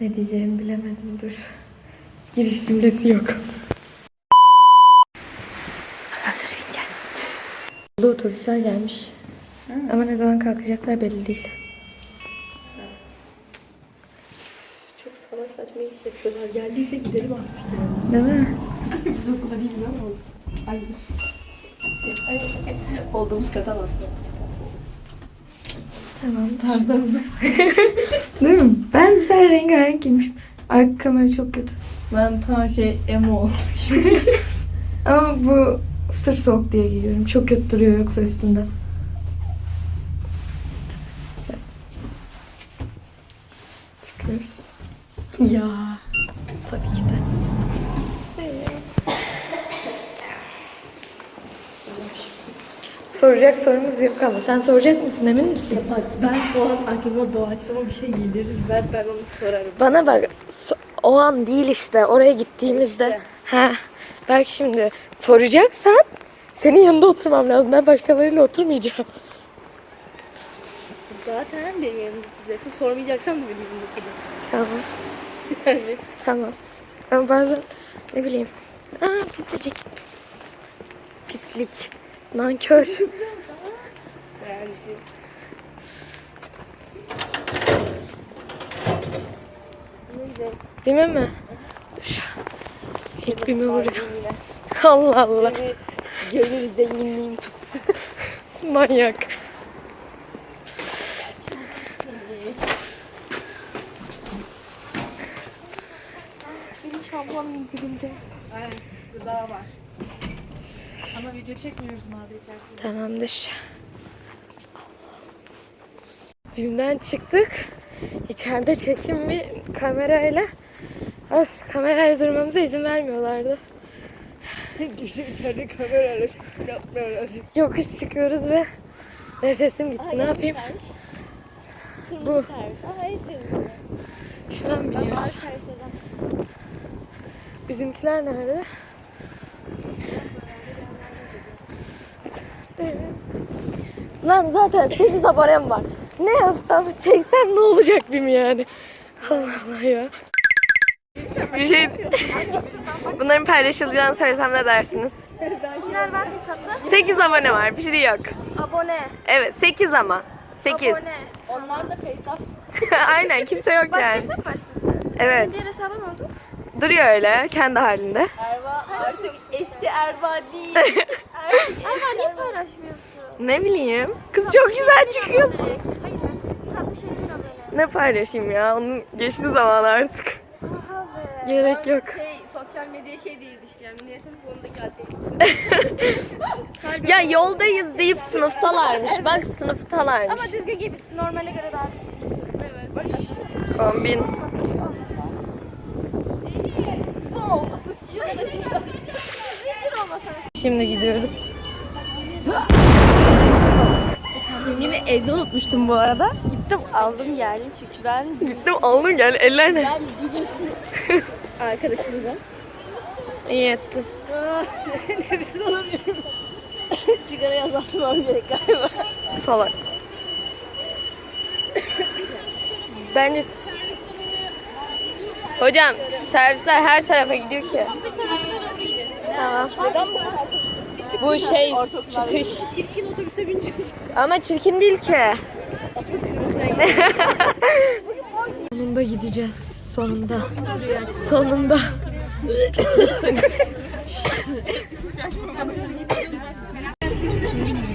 Ne diyeceğimi bilemedim dur. Giriş cümlesi yok. Asansöre bineceğiz. Bu otobüsler gelmiş. Ama ne zaman kalkacaklar belli değil. Çok salak saçma iş yapıyorlar. Geldiyse gidelim artık ya. Değil mi? Biz okula değiliz ama olsun. Ay. Olduğumuz kadar aslında. Tamam tarzımızı. Değil mi? Ben güzel rengarenk giymişim. Arka kamera çok kötü. Ben tam şey emo olmuşum. Ama bu sırf soğuk diye giyiyorum. Çok kötü duruyor yoksa üstünde. İşte. Çıkıyoruz. ya. Tabii ki de. Soracak sorumuz yok ama sen soracak mısın emin misin? Bak ben o an aklıma doğaçlama bir şey gelir. Ben, ben onu sorarım. Bana bak o an değil işte oraya gittiğimizde. İşte. Ha. Belki şimdi soracaksan senin yanında oturmam lazım. Ben başkalarıyla oturmayacağım. Zaten benim yanımda tutacaksın. Sormayacaksan da benim yanımda tutacaksın. Tamam. Yani. Tamam. Ama bazen ne bileyim. Aa pislik. Pislik. Nankör. Yani. Bime mi? İlk bime vuruyor. Allah Allah. Gönül zenginliğim tuttu. Manyak. Benim şampuanım indirimde. Aynen. Burada var. Ama video çekmiyoruz mağaza içerisinde. Tamamdır. Bim'den çıktık. İçeride çekim bir kamerayla. Öf kamerayla durmamıza izin vermiyorlardı. Gece içeride kamerayla sesim yapmıyorlar. Yokuş çıkıyoruz ve nefesim gitti. Ne yapayım? Bu. Servis. Aa, sevdiğim. Şuradan biniyoruz. Bizimkiler nerede? Lan zaten 8 abonem var. Ne yapsam çeksem ne olacak bim yani. Allah Allah ya. Bir şey... Bunların paylaşılacağını söylesem ne dersiniz? Kimler var hesapta? 8 abone var bir şey yok. Abone. Evet 8 ama. 8. Abone. Onlar da FaceTime. Aynen kimse yok Başka yani. hesap mı açtın? Evet. Diğer hesabın oldu. Duruyor öyle kendi halinde. Erva artık eski Erva değil. Ama niye paylaşmıyorsun? Ne bileyim. Kız çok güzel çıkıyorsun. Hayır. 167 bin abone. Ne paylaşayım ya? Onun geçti zaman artık. Aha be. Gerek yok. Şey sosyal medya şey diye düşeceğim. Niye telefonundaki ateist. Ya yoldayız deyip sınıftalarmış. Bak sınıftalarmış. Ama düzgün gibisin. Normale göre daha düzgünsün. Evet. Kombin. Şimdi gidiyoruz. Kimliğimi evde unutmuştum bu arada. Gittim aldım geldim çünkü ben Gittim aldım gel eller ne? ben biliyorsun arkadaşımıza. İyi ettin. Ah, Nefes alamıyorum. Sigarayı azaltmam gerek galiba. Salak. Bence Hocam servisler her tarafa gidiyor ki. Tamam. Bu şey çıkış. çirkin otobüse bineceğiz? Ama çirkin değil ki. Sonunda gideceğiz. Sonunda. Sonunda.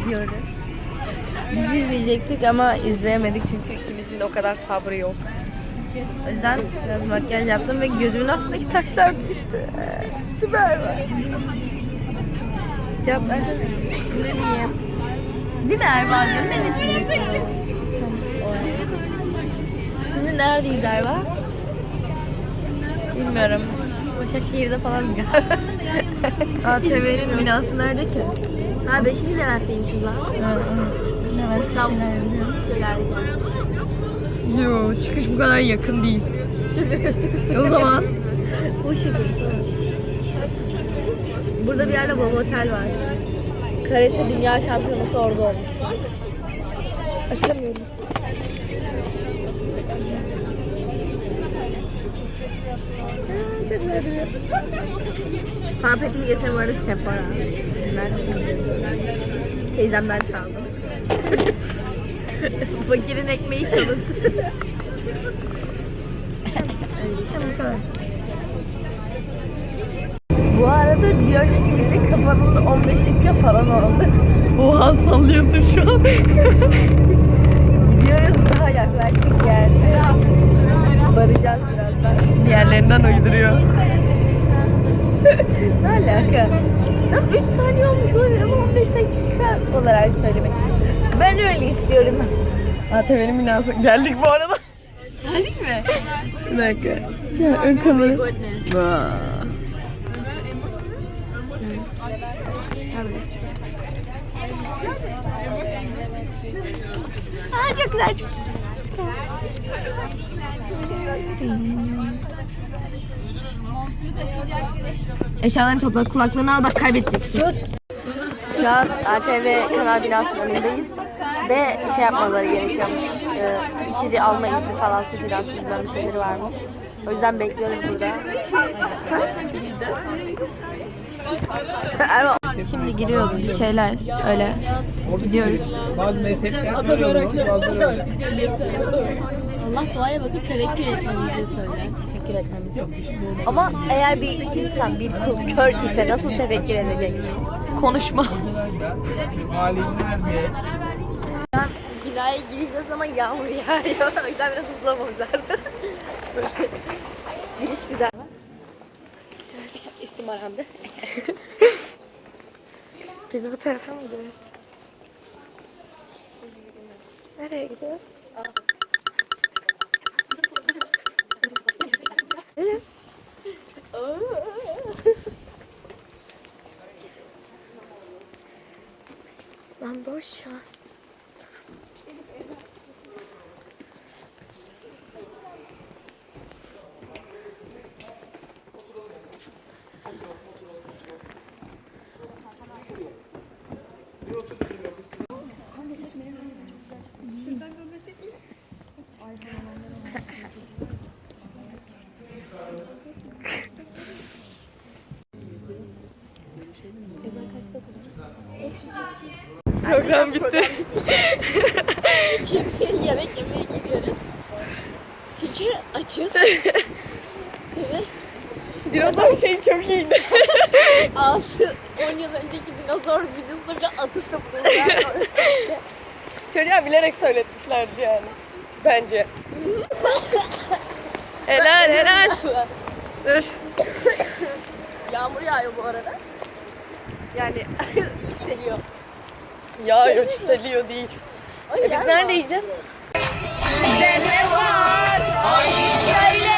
gidiyoruz. Bizi izleyecektik ama izleyemedik çünkü ikimizin de o kadar sabrı yok. O yüzden biraz makyaj yaptım ve gözümün altındaki taşlar düştü. Süper var. Cevap versene. Ne diyeyim? Değil mi Erva? Evet. Şimdi neredeyiz Erva? Bilmiyorum. Başakşehir'de falan galiba. ATV'nin binası nerede ki? Ha 5. Levent'teymişiz lan. İstanbul. Çıkışa geldik. Yo çıkış bu kadar yakın değil. o zaman Hoş yapıyoruz. Burada bir yerde Baba Otel var. Karate Dünya Şampiyonası orada olmuş. açamıyorum. çok güzel duruyor. Pampetimi geçen bu arada Sephora. Teyzemden çaldım. Fakirin ekmeği çalındı. işte bu kadar. Bu arada diyor ki bizi kapanıldı 15 dakika falan oldu. Oha sallıyorsun şu an. Gidiyoruz daha yaklaştık yani. Varacağız birazdan. Diğerlerinden uyduruyor. Ne alaka? Tam 3 saniye olmuş olabilir ama 15 dakika olarak söylemek. Ben öyle istiyorum. ATV'nin binası. Geldik bu arada. Geldik mi? Bir dakika. Şu an ön kamera. Aa çok güzel çıktı. Eşyalarını topla, kulaklığını al bak kaybedeceksin. Sus. Şu an ATV kanal binasının önündeyiz. Ve şey yapmaları gerekiyormuş. Ee, içeri alma izni falan sıfırdan sıfırdan şeyleri varmış. O yüzden bekliyoruz burada. Erman, Şimdi giriyoruz bir şeyler öyle gidiyoruz. Bazı mezhepler böyle olur, bazıları öyle. Allah doğaya bakıp tevekkül etmemizi söyler. Tevekkül etmemizi. Ama eğer bir insan, bir kul kör ise nasıl tevekkül edecek? Konuşma. Diye. Binaya gireceğiz ama yağmur yağıyor. O yüzden biraz hızlamamız lazım. Giriş güzel. Üstüm arandı. Biz bu tarafa mı gidiyoruz? Nereye gidiyoruz? Lan boş şu an. Program bitti. Şimdi yemek yemeye gidiyoruz. Çünkü açız. Dinozor şey çok iyiydi. 6 10 yıl önceki dinozor videosunda bile atıfta bulundular. Çocuğa bilerek söyletmişlerdi yani. Bence. Helal helal. Dur. Yağmur yağıyor bu arada. Yani hissediyor. Yağıyor çiseliyor değil. Hayır, E biz nerede yiyeceğiz? Oradan düşer. Karışırız, kaliteyiz çok